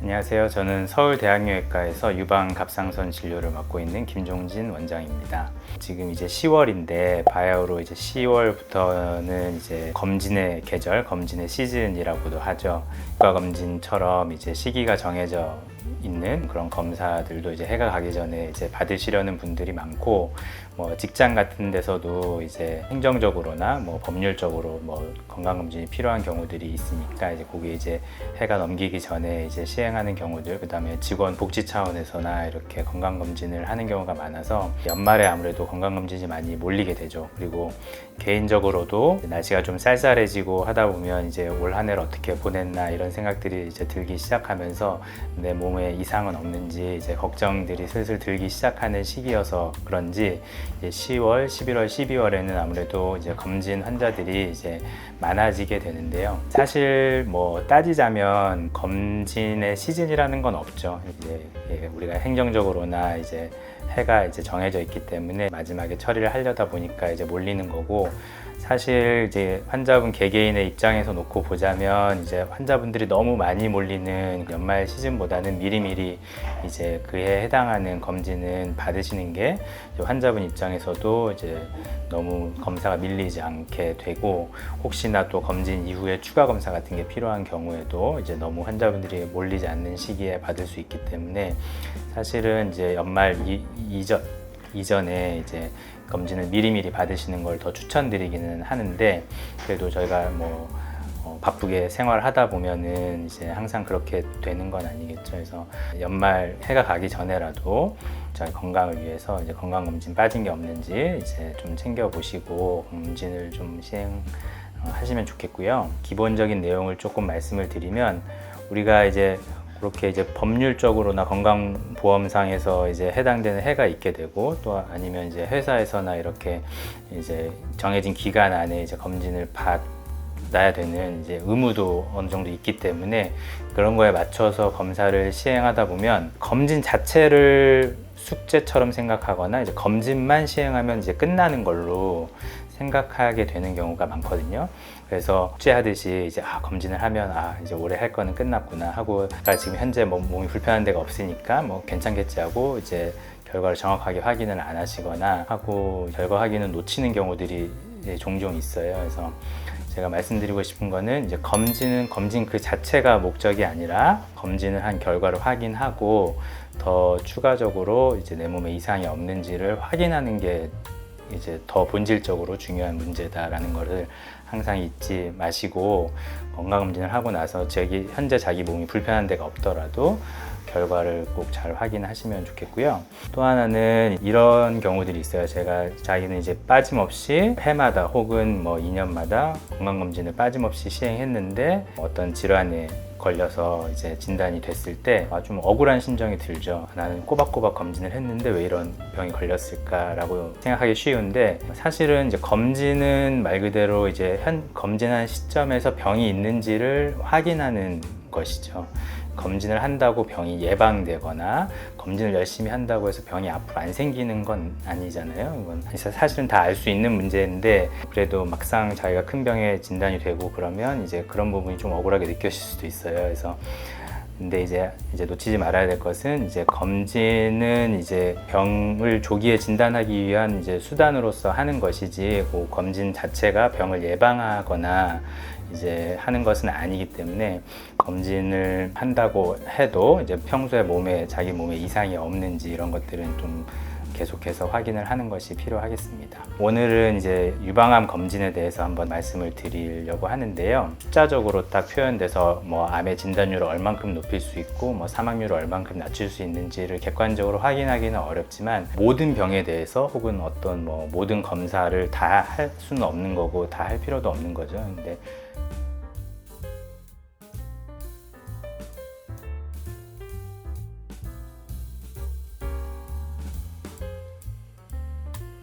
안녕하세요. 저는 서울대학교외과에서 유방 갑상선 진료를 맡고 있는 김종진 원장입니다. 지금 이제 10월인데 바야흐로 이제 10월부터는 이제 검진의 계절, 검진의 시즌이라고도 하죠. 유가 검진처럼 이제 시기가 정해져 있는 그런 검사들도 이제 해가 가기 전에 이제 받으시려는 분들이 많고 뭐 직장 같은 데서도 이제 행정적으로나 뭐 법률적으로 뭐 건강 검진이 필요한 경우들이 있으니까 이제 그게 이제 해가 넘기기 전에 이제 시행하는 경우들 그다음에 직원 복지 차원에서나 이렇게 건강 검진을 하는 경우가 많아서 연말에 아무래도 건강 검진이 많이 몰리게 되죠. 그리고 개인적으로도 날씨가 좀 쌀쌀해지고 하다 보면 이제 올 한 해를 어떻게 보냈나 이런 생각들이 이제 들기 시작하면서 내몸 에 이상은 없는지 이제 걱정들이 슬슬 들기 시작하는 시기여서 그런지 이제 10월, 11월, 12월에는 아무래도 이제 검진 환자들이 이제 많아지게 되는데요. 사실 뭐 따지자면 검진의 시즌이라는 건 없죠. 이제 예, 우리가 행정적으로나 이제 해가 이제 정해져 있기 때문에 마지막에 처리를 하려다 보니까 이제 몰리는 거고 사실 이제 환자분 개개인의 입장에서 놓고 보자면 이제 환자분들이 너무 많이 몰리는 연말 시즌보다는 미리미리 이제 그에 해당하는 검진은 받으시는 게 환자분 입장에서도 이제 너무 검사가 밀리지 않게 되고 혹시나 또 검진 이후에 추가 검사 같은 게 필요한 경우에도 이제 너무 환자분들이 몰리지 않는 시기에 받을 수 있기 때문에 사실은 이제 연말 이, 이전 이전에 이제 검진을 미리미리 받으시는 걸 더 추천드리기는 하는데 그래도 저희가 뭐 어, 바쁘게 생활하다 보면은 이제 항상 그렇게 되는 건 아니겠죠. 그래서 연말 해가 가기 전에라도 저희 건강을 위해서 이제 건강 검진 빠진 게 없는지 이제 좀 챙겨 보시고 검진을 좀 시행 어, 하시면 좋겠고요. 기본적인 내용을 조금 말씀을 드리면 우리가 이제 그렇게 이제 법률적으로나 건강보험상에서 이제 해당되는 해가 있게 되고 또 아니면 이제 회사에서나 이렇게 이제 정해진 기간 안에 이제 검진을 받아야 되는 이제 의무도 어느 정도 있기 때문에 그런 거에 맞춰서 검사를 시행하다 보면 검진 자체를 숙제처럼 생각하거나 이제 검진만 시행하면 이제 끝나는 걸로 생각하게 되는 경우가 많거든요. 그래서 숙제하듯이 이제 아, 검진을 하면 아 이제 올해 할 거는 끝났구나 하고 나 지금 현재 뭐 몸이 불편한 데가 없으니까 뭐 괜찮겠지 하고 이제 결과를 정확하게 확인을 안 하시거나 하고 결과 확인을 놓치는 경우들이 종종 있어요. 그래서 제가 말씀드리고 싶은 거는 이제 검진은 검진 그 자체가 목적이 아니라 검진을 한 결과를 확인하고 더 추가적으로 이제 내 몸에 이상이 없는지를 확인하는 게 이제 더 본질적으로 중요한 문제다라는 것을 항상 잊지 마시고 건강검진을 하고 나서 자기 현재 자기 몸이 불편한 데가 없더라도 결과를 꼭 잘 확인하시면 좋겠고요. 또 하나는 이런 경우들이 있어요. 제가 자기는 이제 빠짐없이 해마다 혹은 뭐 2년마다 건강검진을 빠짐없이 시행했는데 어떤 질환에 걸려서 이제 진단이 됐을 때 좀 억울한 심정이 들죠. 나는 꼬박꼬박 검진을 했는데 왜 이런 병이 걸렸을까라고 생각하기 쉬운데 사실은 이제 검진은 말 그대로 이제 현 검진한 시점에서 병이 있는지를 확인하는 것이죠. 검진을 한다고 병이 예방되거나 검진을 열심히 한다고 해서 병이 앞으로 안 생기는 건 아니잖아요. 이건 사실은 다 알 수 있는 문제인데 그래도 막상 자기가 큰 병에 진단이 되고 그러면 이제 그런 부분이 좀 억울하게 느껴질 수도 있어요. 그래서 근데 이제 이제 놓치지 말아야 될 것은 이제 검진은 이제 병을 조기에 진단하기 위한 이제 수단으로서 하는 것이지 그 검진 자체가 병을 예방하거나 이제 하는 것은 아니기 때문에 검진을 한다고 해도 이제 평소에 몸에 자기 몸에 이상이 없는지 이런 것들은 좀 계속해서 확인을 하는 것이 필요하겠습니다. 오늘은 이제 유방암 검진에 대해서 한번 말씀을 드리려고 하는데요. 숫자적으로 딱 표현돼서 뭐 암의 진단율을 얼만큼 높일 수 있고 뭐 사망률을 얼만큼 낮출 수 있는지를 객관적으로 확인하기는 어렵지만 모든 병에 대해서 혹은 어떤 뭐 모든 검사를 다 할 수는 없는 거고 다 할 필요도 없는 거죠. 근데